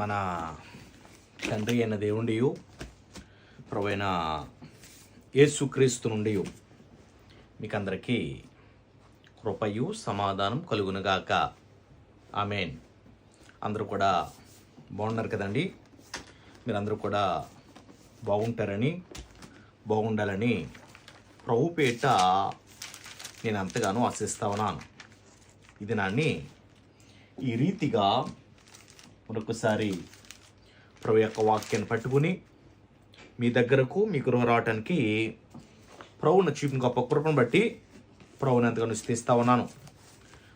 మన తండ్రి అయిన దేవుండి ప్రవైన యేసుక్రీస్తు నుండి మీకు అందరికీ కృపయు సమాధానం కలుగునుగాక. ఆమెన్. అందరూ కూడా బాగున్నారు కదండి? మీరందరూ కూడా బాగుంటారని బాగుండాలని ప్రభుపేట నేను ఎంతగానో ఆశిస్తా ఉన్నాను. ఇది నాన్ని ఈ రీతిగా మరొకసారి ప్రభు యొక్క వాక్యాన్ని పట్టుకుని మీ దగ్గరకు మీ గృహ రావటానికి ప్రభువును చూపిన గొప్ప కృపను బట్టి ప్రభుని ఎంతగానో స్థిస్తా ఉన్నాను.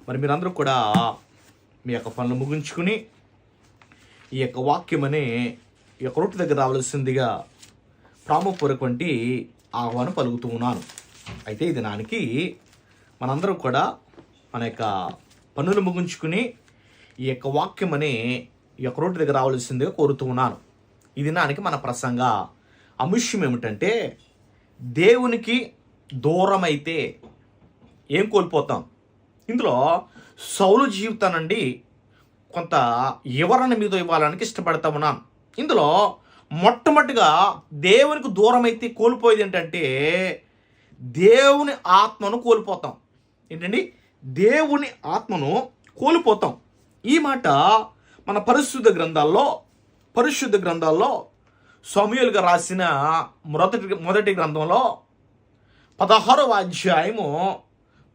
మరి మీరందరూ కూడా మీ యొక్క పనులు ముగించుకుని ఈ యొక్క వాక్యం అనే ఈ యొక్క రోడ్డు దగ్గర రావాల్సిందిగా వంటి ఆహ్వానం పలుకుతూ ఉన్నాను. అయితే ఈ దినానికి మనందరం కూడా మన యొక్క పనులు ముగించుకుని ఈ యొక్క వాక్యం అనే ఈ యొక్క రోడ్డు దగ్గర రావాల్సిందిగా కోరుతూ ఉన్నాను. ఇది నానికి మన ప్రసంగ అంశం ఏమిటంటే దేవునికి దూరమైతే ఏం కోల్పోతాం? ఇందులో సౌలు జీవితానండి కొంత వివరణ మీద ఇవ్వాలని ఇష్టపడతా ఉన్నాను. ఇందులో మొట్టమొదటిగా దేవునికి దూరం అయితే కోల్పోయేది ఏంటంటే దేవుని ఆత్మను కోల్పోతాం. ఏంటండి? దేవుని ఆత్మను కోల్పోతాం. ఈ మాట మన పరిశుద్ధ గ్రంథాల్లో పరిశుద్ధ గ్రంథాల్లో సమూహలుగా రాసిన మొదటి మొదటి గ్రంథంలో పదహారవ అధ్యాయము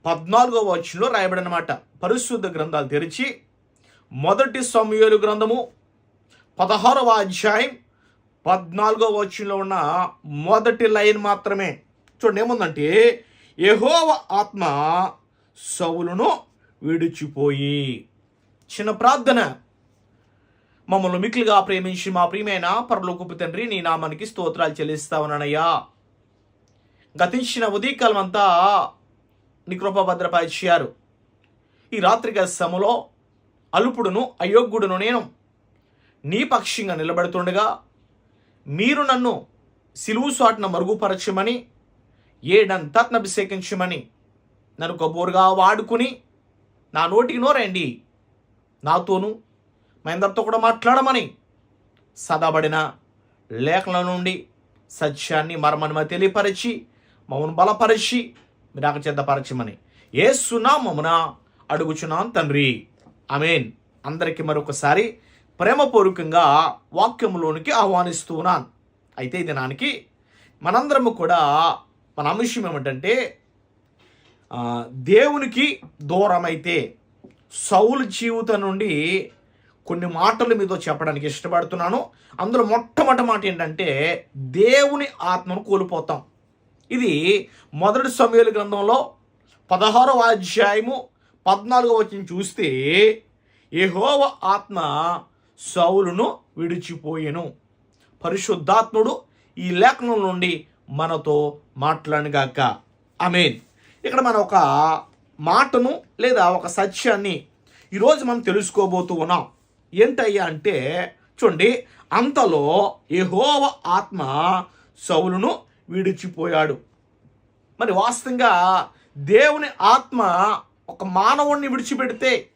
పద్నాలుగవ వచనంలో రాయబడినమాట. పరిశుద్ధ గ్రంథాలు తెరిచి మొదటి సమూహలు గ్రంథము పదహారవ అధ్యాయం పద్నాలుగవ వచనంలో ఉన్న మొదటి లైన్ మాత్రమే. చూడండి ఏముందంటే యహోవ ఆత్మ సవులను విడిచిపోయి చిన్న ప్రార్థన. మమ్మల్ని మిక్కిలిగా ప్రేమించి మా ప్రియమైన పరలోకపు తండ్రి నీ నామానికి స్తోత్రాలు చెల్లిస్తావనయ్యా గతించిన ఉదయకాలం అంతా నీ కృప భద్రపరిచారు. ఈ రాత్రి సమలో అలుపుడును అయోగ్యుడును నేను నీ పక్షంగా నిలబడుతుండగా మీరు నన్ను సిలువు సాటున మరుగుపరచమని ఏడంతత్నభిషేకించమని నన్ను కబోరుగా వాడుకుని నా నోటికి నోరండి. నాతోనూ మా అందరితో కూడా మాట్లాడమని సదాబడిన లేఖల నుండి సత్యాన్ని మర్మను తెలియపరిచి మమ్మను బలపరిచి మీరు చెద్దపరచమని ఏ సునామమున అడుగుచున్నాం తండ్రి. అమేన్ అందరికీ మరొకసారి ప్రేమపూర్వకంగా వాక్యంలోనికి ఆహ్వానిస్తున్నాను అయితే ఈ దినానికి మనందరము కూడా మన అంశం ఏమిటంటే దేవునికి దూరమైతే సౌలు జీవితం నుండి కొన్ని మాటలు మీతో చెప్పడానికి ఇష్టపడుతున్నాను. అందులో మొట్టమొదటి మాట ఏంటంటే దేవుని ఆత్మను కోల్పోతాం. ఇది మొదటి సమయాల గ్రంథంలో పదహారో అధ్యాయము పద్నాలుగో వచ్చిన చూస్తే యెహోవ ఆత్మ సౌలును విడిచిపోయెను. పరిశుద్ధాత్ముడు ఈ లేఖనం నుండి మనతో మాట్లాడగాక అమేన్ ఇక్కడ మనం ఒక మాటను లేదా ఒక సత్యాన్ని ఈరోజు మనం తెలుసుకోబోతూ ఉన్నాం. ఏంటయ్యా అంటే చూడండి అంతలో యహోవ ఆత్మ సౌలును విడిచిపోయాడు. మరి వాస్తవంగా దేవుని ఆత్మ ఒక మానవుణ్ణి విడిచిపెడితే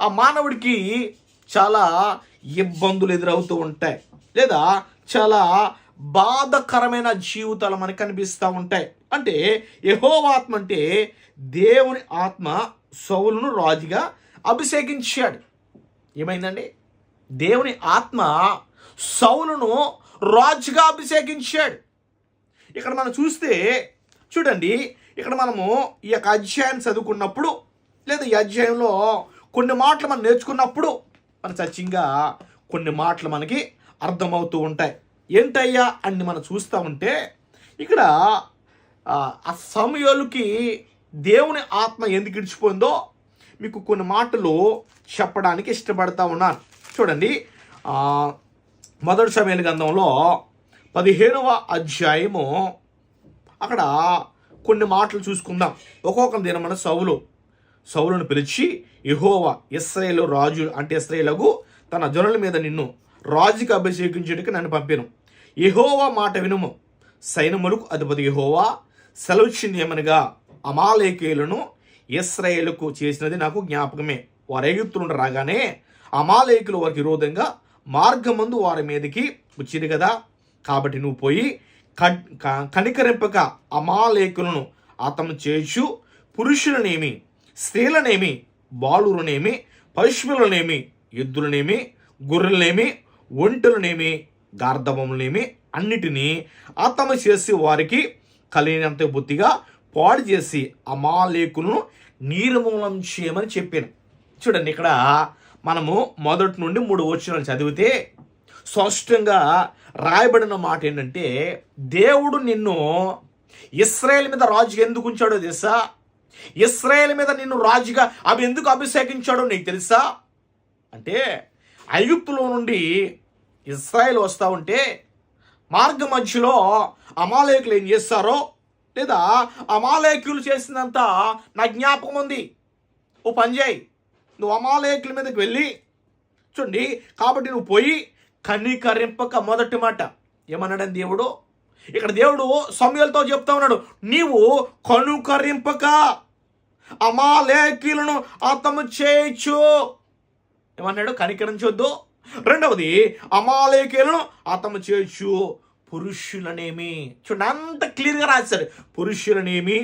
ఆ మానవుడికి చాలా ఇబ్బందులు ఎదురవుతూ ఉంటాయి. లేదా చాలా బాధకరమైన జీవితాలు మనకు కనిపిస్తూ ఉంటాయి. అంటే యహోవాత్మ అంటే దేవుని ఆత్మ సౌలును రాజుగా అభిషేకించాడు. ఏమైందండి? దేవుని ఆత్మ సౌలును రాజుగా అభిషేకించాడు. ఇక్కడ మనం చూస్తే చూడండి ఇక్కడ మనము ఈ యొక్క అధ్యాయం చదువుకున్నప్పుడు లేదా ఈ అధ్యాయంలో కొన్ని మాటలు మనం నేర్చుకున్నప్పుడు మన సత్యంగా కొన్ని మాటలు మనకి అర్థమవుతూ ఉంటాయి. ఏంటయ్యా అని మనం చూస్తూ ఉంటే ఇక్కడ ఆ, ఆ సమయాలకి దేవుని ఆత్మ ఎందుకు ఇడిచిపోయిందో మీకు కొన్ని మాటలు చెప్పడానికి ఇష్టపడతా ఉన్నాను. చూడండి మొదటి సమయాల గ్రంథంలో పదిహేనవ అధ్యాయము అక్కడ కొన్ని మాటలు చూసుకుందాం. ఒక్కొక్క దినమన సౌలు సౌలను పిలిచి యెహోవా ఇస్రాయేల్ రాజు అంటే ఇస్రాయేలకు తన జనుల మీద నిన్ను రాజుకి అభిషేకించుటకు నన్ను పంపాను. యెహోవా మాట వినుము. సైన్యములకు అధిపతి యెహోవా సెలవుచ్చింది ఏమనగా అమాలేకేయులను ఇస్రాయేలుకు చేసినది నాకు జ్ఞాపకమే. వారు ఎగుతున్న రాగానే అమాలేకులు వారికి విరోధంగా మార్గమందు వారి మీదకి వచ్చింది కదా. కాబట్టి నువ్వు పోయి క- కనికరింపక అమాలేకులను అతము చేర్చు. పురుషులనేమి స్త్రీలనేమి బాలురనేమి పశువులనేమి ఎద్దులనేమి గొర్రెలనేమి ఒంటెలనేమి గార్ధవములనేమి అన్నిటినీ అతము చేసి వారికి కలిగినంత బుద్ధిగా పాడు చేసి అమాలేకులను నిర్మూలం చేయమని చెప్పాను. చూడండి ఇక్కడ మనము మొదటి నుండి మూడు వచనాలు చదివితే స్పష్టంగా రాయబడిన మాట ఏంటంటే దేవుడు నిన్ను ఇస్రాయేల్ మీద రాజు ఎందుకు ఉంచాడో తెలుసా? ఇస్రాయేల్ మీద నిన్ను రాజుగా అవి ఎందుకు అభిషేకించాడో నీకు తెలుసా? అంటే ఐగుప్తులో నుండి ఇస్రాయేల్ వస్తూ ఉంటే మార్గ మధ్యలో అమాలేకులు ఏం చేస్తారో లేదా అమాలేకులు చేసినంత నా జ్ఞాపకం ఉంది ఓ పని చేయి. నువ్వు అమాలేకుల మీదకి వెళ్ళి చూడండి. కాబట్టి నువ్వు పోయి కనికరింపక మొదటి మాట ఏమన్నాడని దేవుడు? ఇక్కడ దేవుడు సమయాలతో చెప్తా ఉన్నాడు. నీవు కనుకరింపక అమాలేకీలను అతము చేయొచ్చు ఏమన్నాడు? కనికరించొద్దు. రెండవది అమాలేకీలను అతము చేయొచ్చు పురుషులనేమి? చూడండి అంత క్లియర్గా రాశారు పురుషులనేమి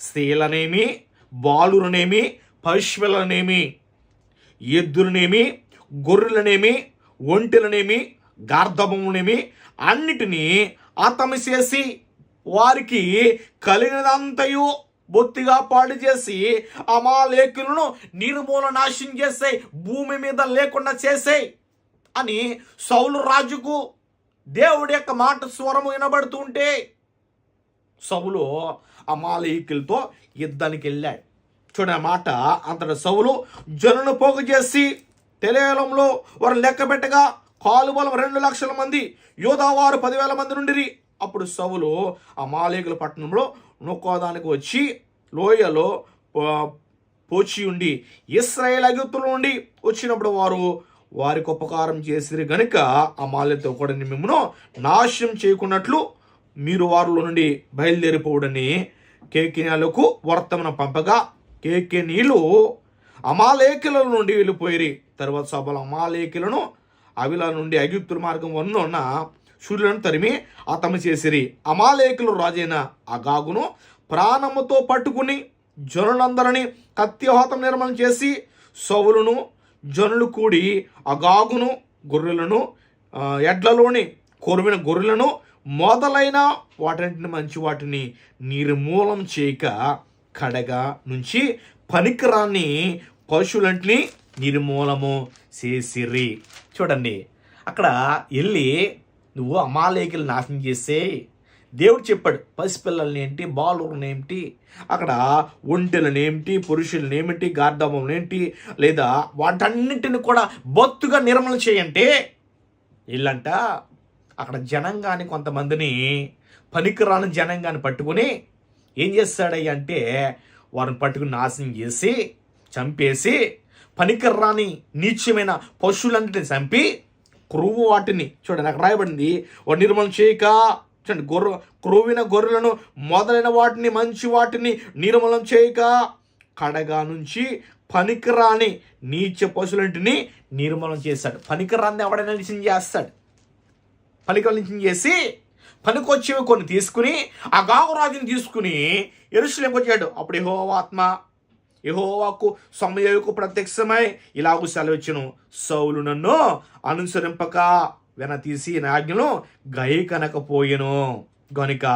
స్త్రీలనేమి బాలురనేమి పశువులనేమి ఎద్దులనేమి గొర్రెలనేమి ఒంటెలనేమి గార్ధబములనేమి అన్నిటినీ అతము చేసి వారికి కలిగినదంతయు బొత్తిగా పాడు చేసి అమాలేకులను నిర్మూల నాశనం చేసే భూమి మీద లేకుండా చేసే అని సౌలు రాజుకు దేవుడి యొక్క మాట స్వరము వినబడుతుంటే సవులు అమాలయకులతో యుద్ధానికి వెళ్ళాడు. చూడ ఆ మాట అంతటి సవులు జనును పోగు చేసి తెలియలంలో వారు లెక్క పెట్టగా కాలువలం రెండు లక్షల మంది యోధావారు పదివేల మంది నుండిరి. అప్పుడు సవులు అమాలేకుల పట్టణంలో నొక్కోదానికి వచ్చి లోయలో పోచి ఉండి ఇస్రాయేల్ అగుతుల నుండి వచ్చినప్పుడు వారు వారికి ఉపకారం చేసిరి గనుక అమాలయతో కూడా మిమ్మను నాశనం చేయకున్నట్లు మీరు వారిలో నుండి బయలుదేరిపోవడని కేకినాలకు వర్తమన పంపగా కేకే నీళ్ళు అమాలేకుల నుండి వెళ్ళిపోయిరి. తర్వాత సభలు అమాలేకులను అవిల నుండి అగిప్తుల మార్గం వన్న సూర్యులను తరిమి అతము చేసిరి. అమాలేకులు రాజైన అగాగును ప్రాణముతో పట్టుకుని జనులందరినీ కత్తిహోతం నిర్మాణం చేసి సవులను జనులు కూడి అగాగును గొర్రెలను ఎడ్లలోని కొరువిన గొర్రెలను మొదలైన వాటిని మంచి వాటిని నిర్మూలం చేయక కడగ నుంచి పనికిరాని పశువులంటిని నిర్మూలము చేసిర్రి చూడండి అక్కడ వెళ్ళి నువ్వు అమాలేకులు నాశనం చేసే దేవుడు చెప్పాడు పసిపిల్లల్ని ఏంటి బాలుని ఏమిటి అక్కడ ఒంటెలను ఏమిటి పురుషులను ఏమిటి గార్ధమం ఏంటి లేదా వాటన్నిటిని కూడా బొత్తుగా నిర్మల చేయంటే వీళ్ళంట అక్కడ జనంగాని కొంతమందిని పనికిరాని జనంగాని పట్టుకుని ఏం చేస్తాడయ్య అంటే వారిని పట్టుకుని నాశనం చేసి చంపేసి పనికిర్రాని నీచమైన పశువులన్నిటిని చంపి క్రూవు వాటిని చూడండి అక్కడ రాయబడింది వాడు నిర్మలం చేయక చూడండి గొర్రె క్రోవిన గొర్రెలను మొదలైన వాటిని మంచి వాటిని నిర్మూలన చేయక కడగా నుంచి పనికిరాని నీచ పశువులంటిని నిర్మూలన చేస్తాడు పనికిరాన్ని ఎవడైనా నిలిచిన చేస్తాడు. పనికిరాని నిలిచిన చేసి పనికొచ్చేవి కొన్ని తీసుకుని ఆ గాగురాజుని తీసుకుని ఎరుసలేంకి వచ్చాడు. అప్పుడు యెహోవా ఆత్మ యహోవాకు సమయకు ప్రత్యక్షమై ఇలాగూ సెలవిచ్చును. సౌలు నన్ను అనుసరింపక వెన తీసి ఆజ్ఞను గైకనకపోయెను గనుక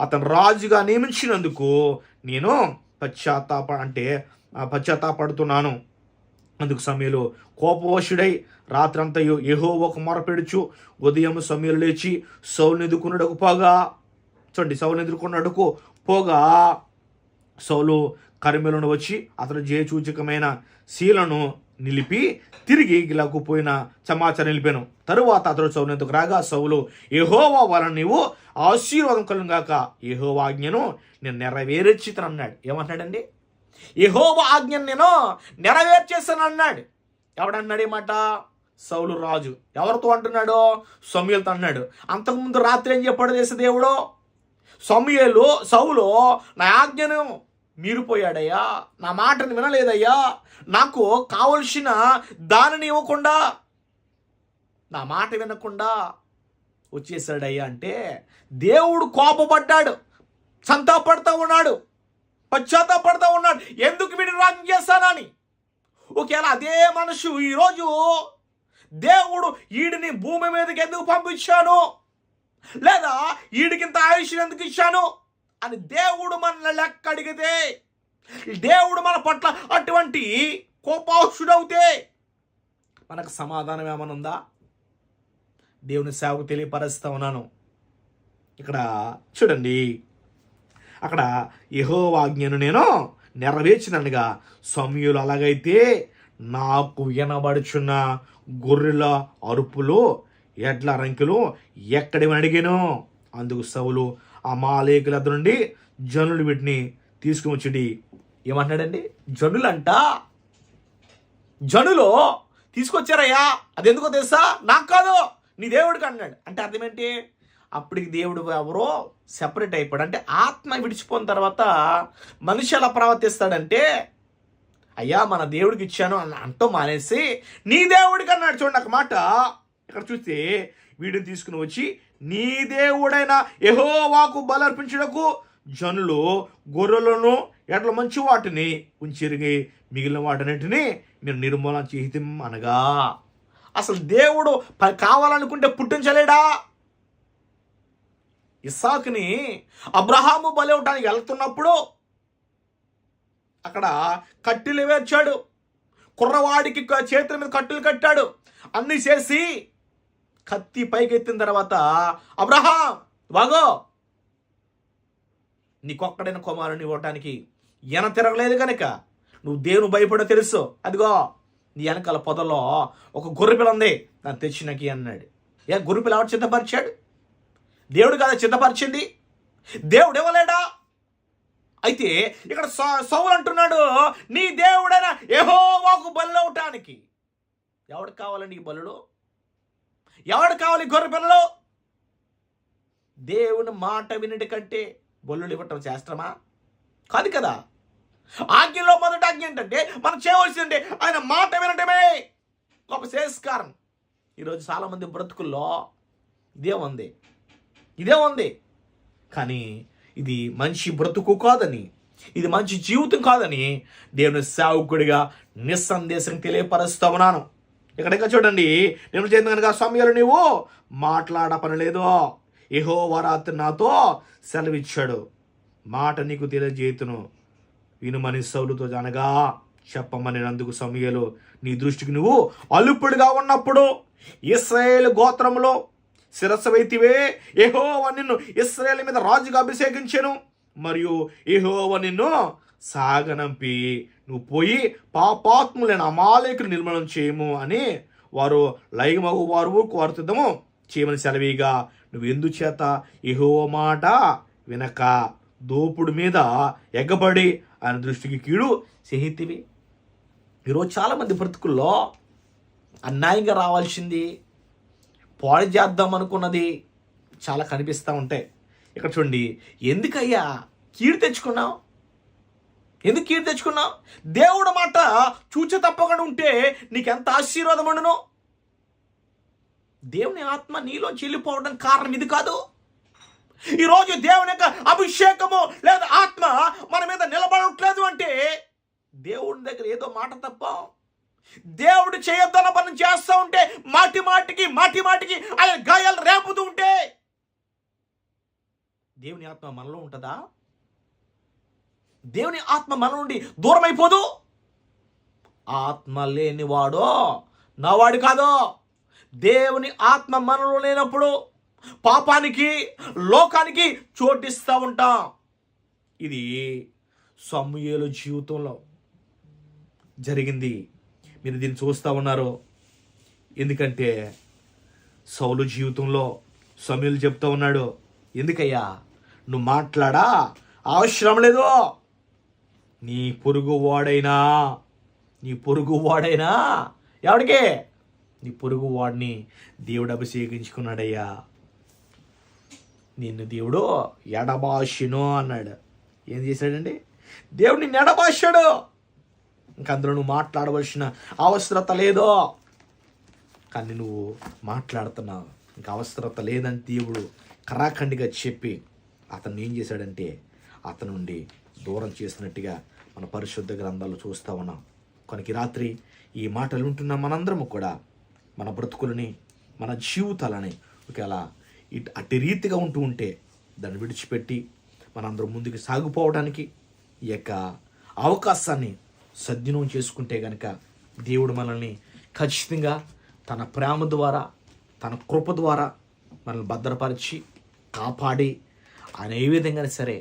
అతను రాజుగా నియమించినందుకు నేను పశ్చాత్తాప అంటే పశ్చాత్తాపడుతున్నాను. అందుకు సమయంలో కోపవశుడై రాత్రంతయు ఒక మొరపెడుచు ఉదయం సమయం లేచి సౌలు ఎదుర్కొన్నాడుకు పోగా చూడండి సౌలు ఎదుర్కొన్నాడుకు పోగా సౌలు కరిమెలను వచ్చి అతను జయచూచకమైన శీలను నిలిపి తిరిగి గిలకు పోయిన సమాచారం నిలిపాను. తరువాత అతడు సౌలు రాగా సౌలు ఎహోవా వలన నీవు ఆశీర్వాదం కలుగాక ఎహోవా ఆజ్ఞను నేను నెరవేర్చితను అన్నాడు ఏమన్నాడండి ఎహోవా ఆజ్ఞను నేను నెరవేర్చేస్తాను అన్నాడు ఎవడన్నాడు ఈ మాట? సౌలు రాజు. ఎవరితో అంటున్నాడు? సమయలతో అన్నాడు అంతకుముందు రాత్రి ఏం చెప్పాడు దేశ దేవుడు? సమయలు సౌలు నా ఆజ్ఞను మీరిపోయాడయ్యా. నా మాటను వినలేదయ్యా. నాకు కావలసిన దానిని ఇవ్వకుండా నా మాట వినకుండా వచ్చేసాడయ్యా అంటే దేవుడు కోపపడ్డాడు సంతాపడుతూ ఉన్నాడు పశ్చాత్తాపడుతూ ఉన్నాడు. ఎందుకు వీడిని రాజ్యం చేస్తానని? ఒకవేళ అదే మనుషు ఈరోజు దేవుడు ఈడిని భూమి మీదకి ఎందుకు పంపించాను లేదా ఈడికింత ఆయుష్ ఎందుకు ఇచ్చాను? అని దేవుడు మనల్ని లెక్క అడిగితే దేవుడు మన పట్ల అటువంటి కోపాక్షుడవుతే మనకు సమాధానం ఏమైనా ఉందా? దేవుని సేవకు తెలియపరుస్తా ఉన్నాను. ఇక్కడ చూడండి. అక్కడ యహోవాజ్ఞను నేను నెరవేర్చినట్టుగా సమయులు అలాగైతే నాకు వినబడుచున్న గొర్రెల అరుపులు ఎడ్ల రంకెలు ఎక్కడేమని అడిగాను. అందుకు సవులు ఆ మాలేకుల నుండి జనులు వీటిని తీసుకుని వచ్చి ఏమంటున్నాడండి? జనులంట. జనులు తీసుకొచ్చారయ్యా. అది ఎందుకో తెలుసా? నాకు కాదు. నీ దేవుడికి అన్నాడు అంటే అర్థం ఏంటి? అప్పటికి దేవుడు ఎవరో సెపరేట్ అయిపోయాడు. అంటే ఆత్మ విడిచిపోయిన తర్వాత మనిషి ఎలా ప్రవర్తిస్తాడంటే అయ్యా మన దేవుడికి ఇచ్చాను అని అంటూ మానేసి నీ దేవుడికి అన్నాడు. చూడండి ఒక మాట. ఇక్కడ చూస్తే వీడిని తీసుకుని వచ్చి నీ దేవుడైన ఎహోవాకు బలర్పించడకు జనులు గొర్రెలను ఎట్ల మంచి వాటిని ఉంచిరిగి మిగిలిన వాటన్నిటిని మీరు నిర్మూలన చేహితం అనగా. అసలు దేవుడు కావాలనుకుంటే పుట్టించలేడా? ఇస్సాకుని అబ్రహాము బలివటానికి వెళ్తున్నప్పుడు అక్కడ కట్టెలు వేర్చాడు. కుర్రవాడికి చేతుల మీద కట్టెలు కట్టాడు. అన్ని చేసి కత్తి పైకెత్తిన తర్వాత అబ్రహాం వాగో! నీకొక్కడైన కుమారుని ఇవ్వటానికి ఎన తిరగలేదు కనుక నువ్వు దేవుని భయపడో తెలుసు. అదిగో నీ వెనకాల పొదలో ఒక గొర్రెపిల్ల ఉంది. నన్ను తెచ్చినకి అన్నాడు. ఏ గొర్రెపిల్ల ఎవరు దేవుడు కదా సిద్ధపరిచింది? దేవుడు ఇవ్వలేడా? అయితే ఇక్కడ సౌలు అంటున్నాడు నీ దేవుడైన యెహోవాకు బలవటానికి ఎవడు కావాలండి నీకు బలుడు ఎవడు కావాలి గొర్రె పిల్లలు? దేవుని మాట వినటి కంటే బొల్లులు ఇవ్వటం చేస్తామా కాదు కదా. ఆజ్ఞలో మొదటి ఆజ్ఞ ఏంటంటే మనం చేయవలసింది ఆయన మాట వినటమే. గొప్ప శ్రేష్కారం ఈరోజు చాలామంది బ్రతుకుల్లో ఇదే ఉంది. ఇదే ఉంది. కానీ ఇది మంచి బ్రతుకు కాదని ఇది మంచి జీవితం కాదని దేవుని సేవకుడిగా నిస్సందేశం తెలియపరుస్తూ ఉన్నాను. ఇక్కడ ఇంకా చూడండి నేను చేసిన కనుక సమయాలు నీవు మాట్లాడ పని లేదు ఏహో నాతో సెలవిచ్చాడు. మాట నీకు తెలియజేతును వినుమని సౌలుతో అనగా చెప్పమని అందుకు సమయలు. నీ దృష్టికి నువ్వు అలుపుడుగా ఉన్నప్పుడు ఇస్రాయేల్ గోత్రములో శిరస్సు వైతివే ఏహోవ నిన్ను ఇస్రాయేల్ మీద రాజుగా అభిషేకించాను. మరియు ఏహోవ నిన్ను సాగనంపి నువ్వు పోయి పాపాత్ములైన అమాలేకులు నిర్మాణం చేయము అని వారు లైమగు వారు కోరుతుందము చేయమని సెలవిగా నువ్వు ఎందుచేత ఇహో మాట వినక? దోపుడు మీద ఎగ్గబడి ఆయన దృష్టికి కీడు చేహితివి ఈరోజు చాలామంది బ్రతుకుల్లో అన్యాయంగా రావాల్సింది పాడు చేద్దాం అనుకున్నది చాలా కనిపిస్తూ ఉంటాయి. ఇక్కడ చూడండి ఎందుకయ్యా? కీడు తెచ్చుకున్నావు? ఎందుకు కీడు తెచ్చుకున్నావు? దేవుడు మాట చూచ తప్పకుండా ఉంటే నీకెంత ఆశీర్వాదం ఉండను దేవుని ఆత్మ నీలో చెల్లిపోవడం కారణం ఇది కాదు. ఈరోజు దేవుని యొక్క అభిషేకము లేదా ఆత్మ మన మీద నిలబడట్లేదు అంటే దేవుని దగ్గర ఏదో మాట తప్ప దేవుడు చేయొద్దన్న పని చేస్తూ ఉంటే మాటి మాటికి మాటి మాటికి ఆయన గాయాలు రేపుతూ ఉంటే దేవుని ఆత్మ మనలో ఉంటుందా? దేవుని ఆత్మ మన నుండి దూరం అయిపోదు ఆత్మ లేనివాడో నావాడు కాదు. దేవుని ఆత్మ మనలో లేనప్పుడు పాపానికి లోకానికి చోటిస్తూ ఉంటాం. ఇది సమూహలు జీవితంలో జరిగింది. మీరు దీన్ని చూస్తూ ఉన్నారు. ఎందుకంటే సౌలు జీవితంలో సమయులు చెప్తూ ఉన్నాడు. ఎందుకయ్యా? నువ్వు మాట్లాడా? అవసరం లేదు. నీ పొరుగు వాడైనా నీ పొరుగు వాడైనా నీ పొరుగు వాడిని దేవుడు అభిషేకించుకున్నాడయ్యా. నిన్ను దేవుడు ఎడబాషును అన్నాడు. ఏం చేశాడండి? దేవుడు నిన్ను ఎడబాషాడు. ఇంక అందులో నువ్వు మాట్లాడవలసిన అవసరత లేదో. కానీ నువ్వు మాట్లాడుతున్నావు. ఇంకా అవసరత లేదని దేవుడు కరాఖండిగా చెప్పి అతను ఏం చేశాడంటే అతను నుండి దూరం చేసినట్టుగా మన పరిశుద్ధ గ్రంథాలు చూస్తూ ఉన్నాం. కొనకి రాత్రి ఈ మాటలు ఉంటున్న మనందరము కూడా మన బ్రతుకులని మన జీవితాలని ఒకవేళ ఇట్ అట్టి రీతిగా ఉంటూ ఉంటే దాన్ని విడిచిపెట్టి మనందరం ముందుకు సాగిపోవడానికి ఈ యొక్క అవకాశాన్ని సద్వినియోగం చేసుకుంటే గనక దేవుడు మనల్ని ఖచ్చితంగా తన ప్రేమ ద్వారా తన కృప ద్వారా మనల్ని భద్రపరిచి కాపాడి ఆయన ఏ విధంగా సరే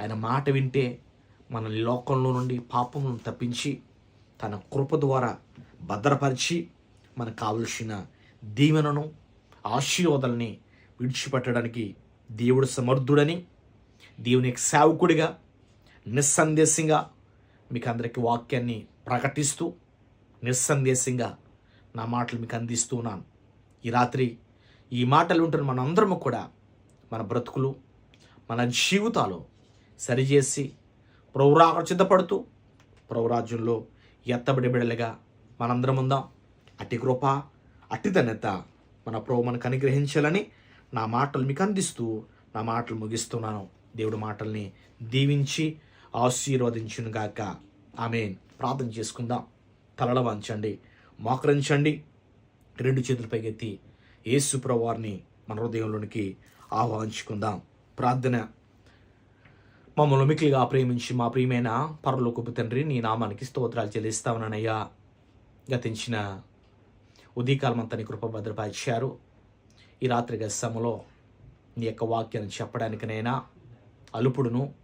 ఆయన మాట వింటే మన లోకంలో నుండి పాపములను తప్పించి తన కృప ద్వారా భద్రపరిచి మనకు కావలసిన దీవెనను ఆశీర్వాదాలని విడిచిపెట్టడానికి దేవుడు సమర్థుడని దేవుని యొక్క సేవకుడిగా నిస్సందేశంగా మీకు అందరికీ వాక్యాన్ని ప్రకటిస్తూ నిస్సందేశంగా నా మాటలు మీకు అందిస్తున్నాను ఈ రాత్రి ఈ మాటలు ఉంటున్న మనందరము కూడా మన బ్రతుకులు మన జీవితాలు సరిచేసి ప్రభురాకు సిద్ధపడుతూ ప్రభురాజ్యంలో ఎత్తబడి బిడలుగా మనందరం ఉందాం. అట్టి కృప అట్టి ధన్యత మన ప్రభు మనకు అనుగ్రహించాలని నా మాటలు మీకు అందిస్తూ నా మాటలు ముగిస్తున్నాను. దేవుడి మాటల్ని దీవించి ఆశీర్వదించును గాక ఆమె ప్రార్థన చేసుకుందాం. తలల వంచండి మోకరించండి. రెండు చేతులు పైకెత్తి యేసు ప్రభువారిని మన హృదయంలోనికి ఆహ్వానించుకుందాం. ప్రార్థన మమ్మల్ని మిక్కిలిగా ప్రేమించి మా ప్రియమైన పరలోకపు తండ్రి నీ నామానికి స్తోత్రాలు చెల్లిస్తామనయ్యా. గతించిన ఉదయకాలం అంతా నీ కృప భద్రపరిచారు. ఈ రాత్రి గస్సములో నీ యొక్క వాక్యాన్ని చెప్పడానికనైనా అలుపుడును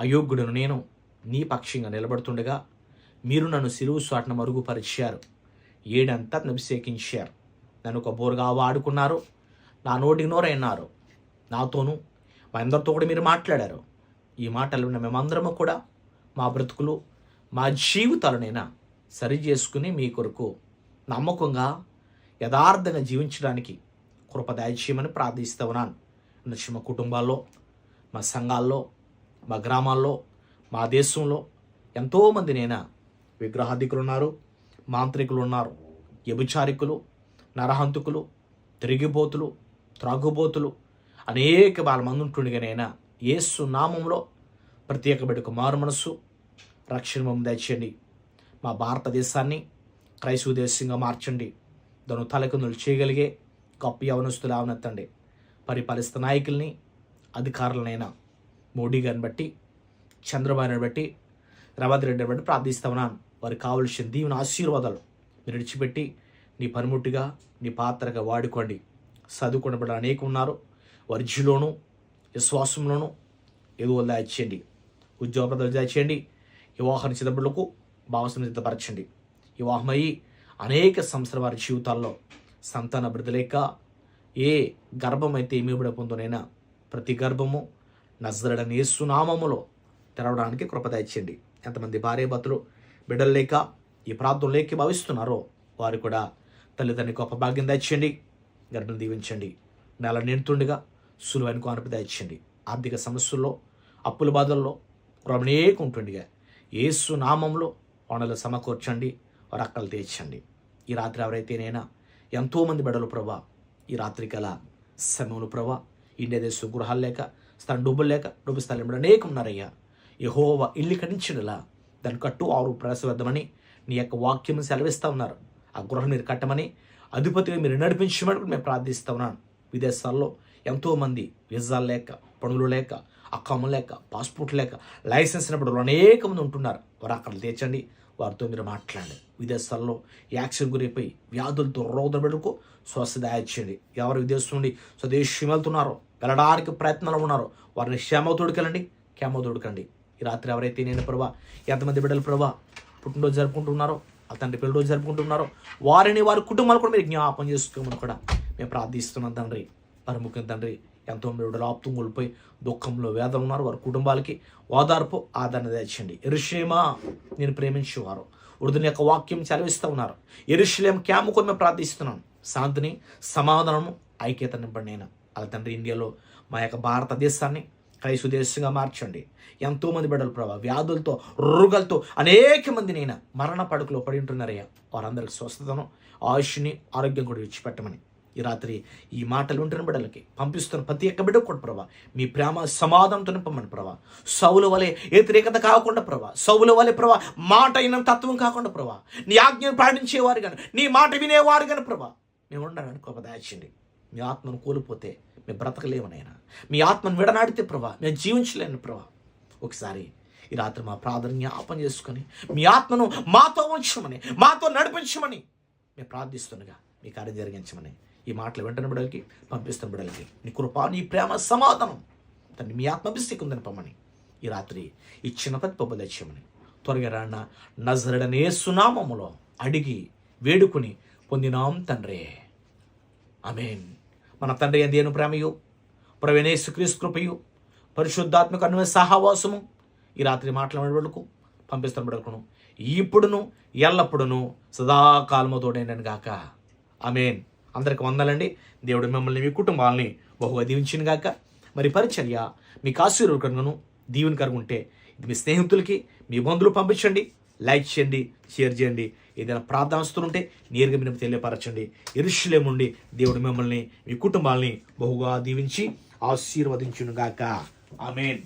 అయోగ్యుడును నేను నీ పక్షంగా నిలబడుతుండగా మీరు నన్ను సిరువు స్వాటను మరుగుపరిచారు. ఏడంతా అభిషేకించారు నన్ను ఒక బోరుగా వాడుకున్నారు. నా నోటికి నోరైనారు. నాతోనూ మా అందరితో కూడా మీరు మాట్లాడారు. ఈ మాటలు ఉన్న మేమందరము కూడా మా బ్రతుకులు మా జీవితాలనైనా సరి చేసుకుని మీ కొరకు నమ్మకంగా యథార్థంగా జీవించడానికి కృప దయచేయమని ప్రార్థిస్తూ ఉన్నాను. నచ్చిన మా కుటుంబాల్లో మా సంఘాల్లో మా గ్రామాల్లో మా దేశంలో ఎంతోమంది నైనా విగ్రహాధికులు ఉన్నారు మాంత్రికులు ఉన్నారు వ్యభిచారికులు నరహంతుకులు తిరిగిపోతులు త్రాగుబోతులు అనేక వాళ్ళ మంది ఉంటుండగానైనా యేసు నామంలో ప్రత్యేక బిడ్డకు మారు మనస్సు. రక్షణ దయచేయండి. మా భారతదేశాన్ని క్రైస్తవ దేశంగా మార్చండి. దాని తలకిందులు చేయగలిగే గొప్ప యవనస్తులు అవనెత్తండి పరిపాలిస్తున్న నాయకుల్ని అధికారులనైనా మోడీ గారిని బట్టి చంద్రబాబుని బట్టి రేవంత్ రెడ్డిని బట్టి ప్రార్థిస్తా ఉన్నాను వారికి కావలసిన దీవెన ఆశీర్వాదాలు మీరు విడిచిపెట్టి నీ పనిముట్టుగా నీ పాత్రగా వాడుకోండి. చదువుకున్న అనేకం అనేక ఉన్నారు వర్జ్యులోను విశ్వాసంలోనూ ఎదుగుదల దాచేయండి. ఉద్యోగ ప్రదర్శన దాచేయండి. వివాహాన్ని సిద్ధపడులకు భావసం సిద్ధపరచండి. వివాహమయ్యి అనేక సంవత్సరాల వారి జీవితాల్లో సంతాన బిడ్డలేక ఏ గర్భం అయితే ఏమి పొందునైనా ప్రతి గర్భము నజరడని సునామములో తెరవడానికి కృపదయచండి ఎంతమంది భార్య భర్తలు బిడ్డలు లేక ఈ ప్రాంతం లేక భావిస్తున్నారో వారు కూడా తల్లిదండ్రి గొప్ప భాగ్యం దయచేయండి గర్భం దీవించండి. నెల నిండుతుండగా సులువైన కానుక ఇచ్చింది. ఆర్థిక సమస్యల్లో అప్పుల బాధల్లో అనేక ఉంటుండగా ఏసు నామంలో వనలు సమకూర్చండి వారు తీర్చండి. ఈ రాత్రి ఎవరైతేనైనా ఎంతోమంది బిడలు ప్రభా ఈ రాత్రి కల సమయంలో ప్రభా ఇండియా దేశ గృహాలు లేక స్థలం డబ్బులు లేక డబ్బు స్థలం కూడా అనేక ఉన్నారయ్యా. యహోవ ఇల్లు కట్టించడలా దాని కట్టు ఆరు ప్రవేశపెద్దమని నీ యొక్క వాక్యం సెలవిస్తూ ఉన్నారు. ఆ గృహం మీరు కట్టమని అధిపతిగా మీరు నడిపించమని కూడా మేము ప్రార్థిస్తూ ఉన్నాను విదేశాల్లో ఎంతోమంది వీసాలు లేక పనులు లేక అక్కమ్మ లేక పాస్పోర్ట్ లేక లైసెన్స్ ఉన్నప్పుడు అనేక మంది ఉంటున్నారు. వారు అక్కడ తెచ్చండి వారితో మీరు మాట్లాడండి. విదేశాల్లో యాక్సిడెంట్ గురైపోయి వ్యాధులతో రోదబెడుకు స్వస్థ దయచేయండి ఎవరు విదేశం నుండి స్వదేశం వెళ్తున్నారో వెళ్ళడానికి ప్రయత్నాలు ఉన్నారో వారిని క్షేమ తోడుకెళ్ళండి క్షేమ తోడుకండి ఈ రాత్రి ఎవరైతే నేను ప్రభా ఎంతమంది బిడ్డలు ప్రభా పుట్టినరోజు జరుపుకుంటున్నారో ఆ తండ్రి పెళ్ళి జరుపుకుంటున్నారో వారిని వారి కుటుంబాలు కూడా మీరు జ్ఞాపం చేసుకోమని కూడా మేము ప్రార్థిస్తున్నాం తండ్రి. పరముఖ్యం తండ్రి ఎంతో బిడ్డలు ఆప్తం కోల్పోయి దుఃఖంలో వేదన ఉన్నారు. వారి కుటుంబాలకి ఓదార్పు ఆదరణ తెచ్చండి ఎరుషేమా నేను ప్రేమించేవారు. ఉర్దుని యొక్క వాక్యం చదివిస్తూ ఉన్నారు. ఎరుషలేం క్యాము కొన్ని ప్రార్థిస్తున్నాను శాంతిని సమాధానము ఐక్యత నింపండి నేను అలా తండ్రి ఇండియాలో మా యొక్క భారతదేశాన్ని క్రైస్తు దేశంగా మార్చండి. ఎంతోమంది బిడ్డలు ప్రభా వ్యాధులతో రోగాలతో అనేక మంది నేను మరణ పడుకులో పడి ఉంటున్నారయ్యా. వారందరికి స్వస్థతను ఆయుష్ని ఆరోగ్యం కూడా విడిచిపెట్టమని. ఈ రాత్రి ఈ మాటలు ఉంటున్న బిడ్డలకి పంపిస్తున్న ప్రతి ఒక్క బిడ్డ కూడా ప్రభా మీ ప్రేమ సమాధానంతో నింపమని ప్రభా సౌల వలె వ్యతిరేకత కాకుండా ప్రభా సౌల వలె ప్రభా మాట అయిన తత్వం కాకుండా ప్రభా నీ ఆజ్ఞను పాటించేవారు కానీ నీ మాట వినేవారు కానీ ప్రభా మేము ఉండాలని ఒక దాచండి మీ ఆత్మను కోల్పోతే మేము బ్రతకలేమనైనా. మీ ఆత్మను విడనాడితే ప్రభా మేము జీవించలేను ప్రభా ఒకసారి ఈ రాత్రి మా ప్రార్థన జ్ఞాపం చేసుకొని మీ ఆత్మను మాతో ఉంచమని మాతో నడిపించమని మేము ప్రార్థిస్తుండగా మీ కార్యం జరిగించమని ఈ మాటలు వెంటనే బిడలకి పంపిస్తాను బిడలకి. నీ కృప నీ ప్రేమ సమాధానం. తండ్రి మీ ఆత్మభిషేకం నింపమని ఈ రాత్రి ఈ చిన్నపతి పది త్వరగా రాన్న నజరడనే సునామములో అడిగి వేడుకుని పొందినాం తండ్రే. అమేన్ మన తండ్రి అందేను ప్రేమయు? ప్రవేణేశు కృపయు? పరిశుద్ధాత్మక అన్వయ సహవాసము? ఈ రాత్రి మాట్లాడబడుకు పంపిస్తాను బిడకును ఇప్పుడును ఎల్లప్పుడును సదాకాలముతోడేనని గాక. అమేన్ అందరికి వందలండి. దేవుడు మిమ్మల్ని మీ కుటుంబాలని బహుగా దీవించిన గాక. మరి పరిచర్య మీకు ఆశీర్వకరంగాను దీవెనకరంగా ఉంటే ఇది మీ స్నేహితులకి మీ బంధువులు పంపించండి. లైక్ చేయండి షేర్ చేయండి. ఏదైనా ప్రార్థనస్తుంటే నేరుగా మీరు తెలియపరచండి. ఇరుషులేముండి దేవుడు మిమ్మల్ని మీ కుటుంబాలని బహుగా దీవించి ఆశీర్వదించునుగాక ఆమెన్.